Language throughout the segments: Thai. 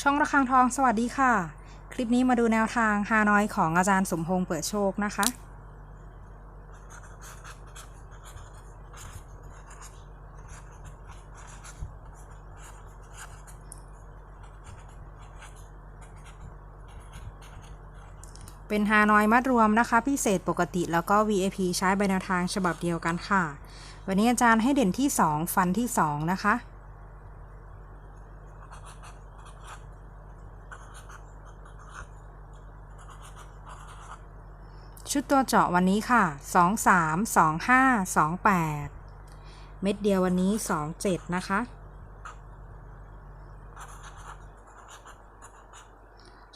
ช่องระฆังทองสวัสดีค่ะ คลิปนี้มาดูแนวทางฮานอยของอาจารย์สมพงษ์เปิดโชคนะคะ เป็นฮานอยมัดรวมนะคะ พิเศษปกติแล้วก็ VIP ใช้ใบแนวทางฉบับเดียวกันค่ะ วันนี้อาจารย์ให้เด่นที่ 2 ฟันที่ 2 นะคะ ชุดตัวเจาะวันนี้ค่ะ 2 3 2 5 2 8 เม็ดเดียววันนี้ 2 7 นะคะ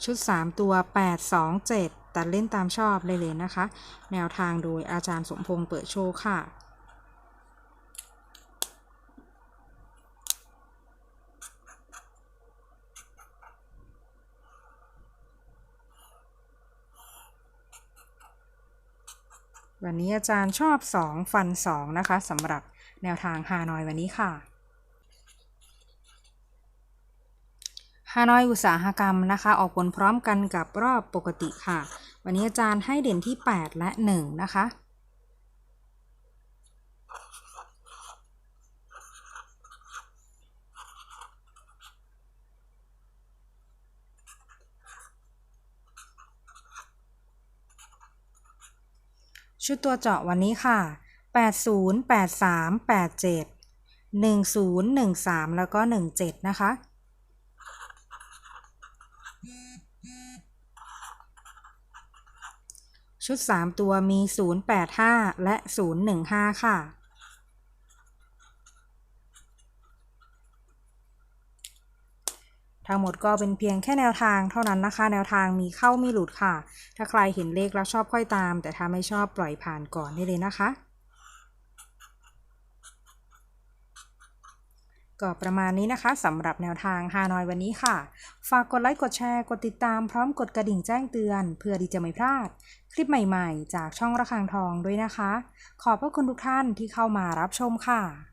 ชุด 3 ตัว 8 2 7 ตัดเล่นตามชอบเลยเลยนะคะ แนวทางโดยอาจารย์สมพงษ์เปิดโชว์ค่ะ วันนี้อาจารย์ชอบ 2 ฟัน 2 นะคะสำหรับแนวทางฮานอยวันนี้ค่ะฮานอยอุตสาหกรรมนะคะ ออกผลพร้อมกันกับรอบปกติค่ะ วันนี้อาจารย์ให้เด่นที่ 8 และ 1 นะคะ ชุดตัวเจาะวันนี้ค่ะ 80 83 87 10 13 แล้วก็ 17 นะคะ ชุด 3 ตัวมี 085 และ 015 ค่ะ ทั้งหมดก็เป็นเพียงแค่แนวทางเท่านั้นนะคะ แนวทางมีเข้ามีหลุดค่ะ ถ้าใครเห็นเลขแล้วชอบค่อยตาม แต่ถ้าไม่ชอบปล่อยผ่านก่อนได้เลยนะคะ ก็ประมาณนี้นะคะสำหรับแนวทางฮานอยวันนี้ค่ะ ฝากกดไลค์กดแชร์กดติดตามพร้อมกดกระดิ่งแจ้งเตือน เพื่อที่จะไม่พลาด คลิปใหม่ ๆ จากช่องระฆังทองด้วยนะคะ ขอบพระคุณทุกท่านที่เข้ามารับชมค่ะ